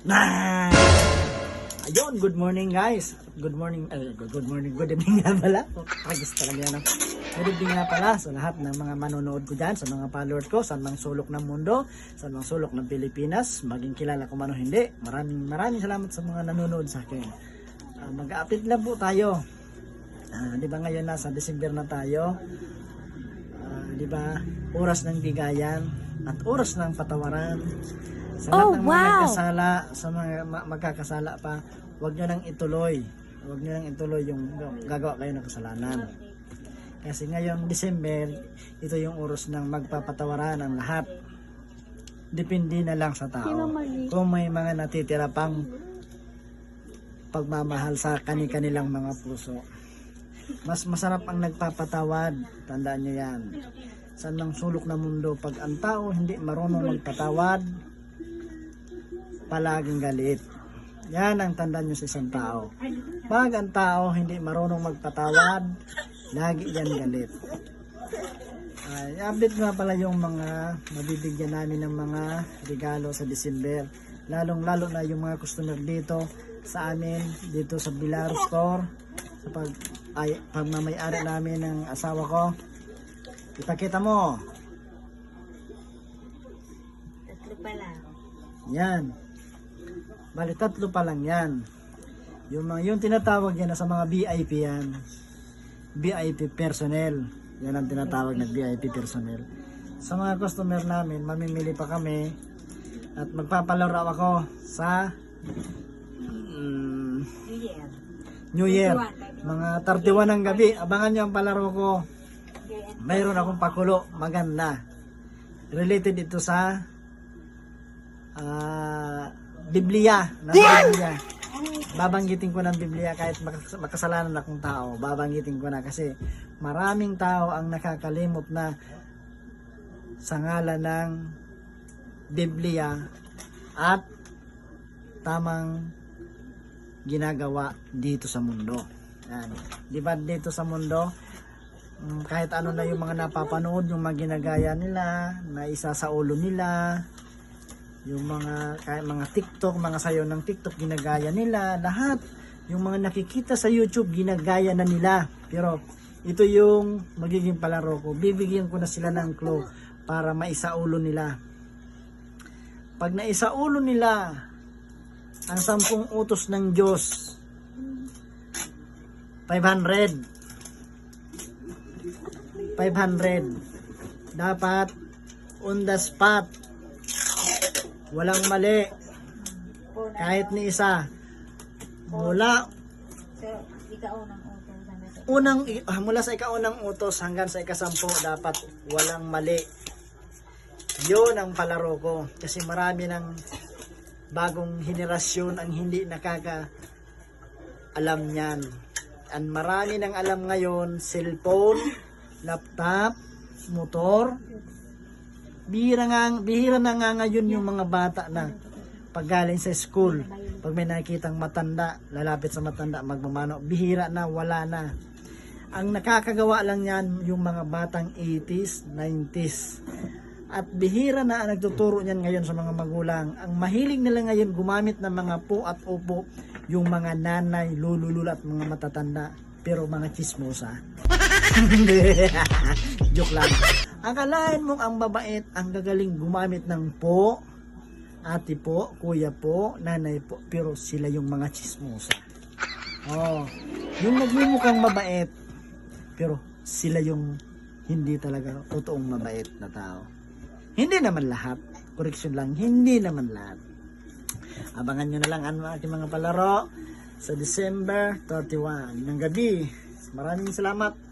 Na! Ayun, good morning guys. Good morning, ay, good, morning, good evening nga pala. Pagis talaga yan. Good evening nga pala sa lahat ng mga manonood ko dyan, sa mga followers ko, sa mga sulok ng mundo, sa mga sulok ng Pilipinas, maging kilala ko man o hindi. Maraming maraming salamat sa mga nanonood sa akin. Ah, mag-update lang po tayo. Ah, di ba ngayon nasa December na tayo? Ah, di ba? Oras ng bigayan at oras ng patawaran. Sa lahat Oh, ng mga wow! nagkasala, sa mga ma- magkakasala pa, huwag nyo nang ituloy. Huwag nyo nang ituloy yung gagawa kayo ng kasalanan. Kasi ngayong December, ito yung oras ng magpapatawaran ng lahat. Depende na lang sa tao. Kung may mga natitira pang pagmamahal sa kani-kanilang mga puso. Mas masarap ang nagpapatawad. Tandaan nyo yan. Sa nang sulok na mundo, pag ang tao hindi marunong magpatawad, palaging galit. Yan ang tandaan nyo sa isang tao. Pag ang tao hindi marunong magpatawad, lagi yan galit. Ay, update nga pala yung mga mabibigyan namin ng mga regalo sa December. Lalong lalo na yung mga customer dito sa amin, dito sa Bilar Store. Sa pag, ay, pagmamayari namin ng asawa ko. Ipakita mo. Tatlo pala. Yan. Bali, tatlo pa lang yan. Yung, mga, yung tinatawag yan sa mga VIP yan. VIP personnel. Yan ang tinatawag na VIP personnel. Sa mga customer namin, mamimili pa kami at magpapalaro ako sa mm, New Year. Mga 31 ng gabi. Abangan nyo ang palaro ko. Mayroon akong pakulo. Maganda. Related ito sa ah, Biblia. Na Biblia. Babanggitin ko ng Biblia kahit makas- makasalanan akong tao. Babanggitin ko na kasi maraming tao ang nakakalimot na sa ngalan ng Biblia at tamang ginagawa dito sa mundo. Yan. Di ba dito sa mundo, mm, kahit ano na yung mga napapanood, yung mga ginagaya nila, na isa sa ulo nila, yung mga kahit mga TikTok, mga sayo ng TikTok ginagaya nila, lahat yung mga nakikita sa YouTube ginagaya na nila. Pero ito yung magiging palaro ko. Bibigyan ko na sila ng clue para maisaulo nila. Pag naisaulo nila ang sampung utos ng Diyos, 500. 500. Dapat on the spot. Walang mali. Kahit ni isa. Mula unang ah, mula sa ikaunang utos hanggang sa ikasampu dapat walang mali. Yun ang palaro ko kasi marami ng bagong henerasyon ang hindi nakaka alam niyan. Ang marami ng alam ngayon, cellphone, laptop, motor. Bihira nga, bihira na nga ngayon yung mga bata na paggaling sa school, pag may nakitang matanda, lalapit sa matanda, magmamano, bihira na, wala na. Ang nakakagawa lang yan, yung mga batang 80s, 90s. At bihira na ang nagtuturo niyan ngayon sa mga magulang. Ang mahilig nila ngayon gumamit ng mga po at upo, yung mga nanay, lululul at mga matatanda, pero mga chismosa. Joke lang. Akalain mong ang babait ang gagaling gumamit ng po, ate po, kuya po, nanay po, pero sila yung mga chismosa. Oh, yung nagmumukhang mabait, pero sila yung hindi talaga totoong mabait na tao. Hindi naman lahat. Correction lang, hindi naman lahat. Abangan nyo na lang ang ating mga palaro sa December 31 ng gabi. Maraming salamat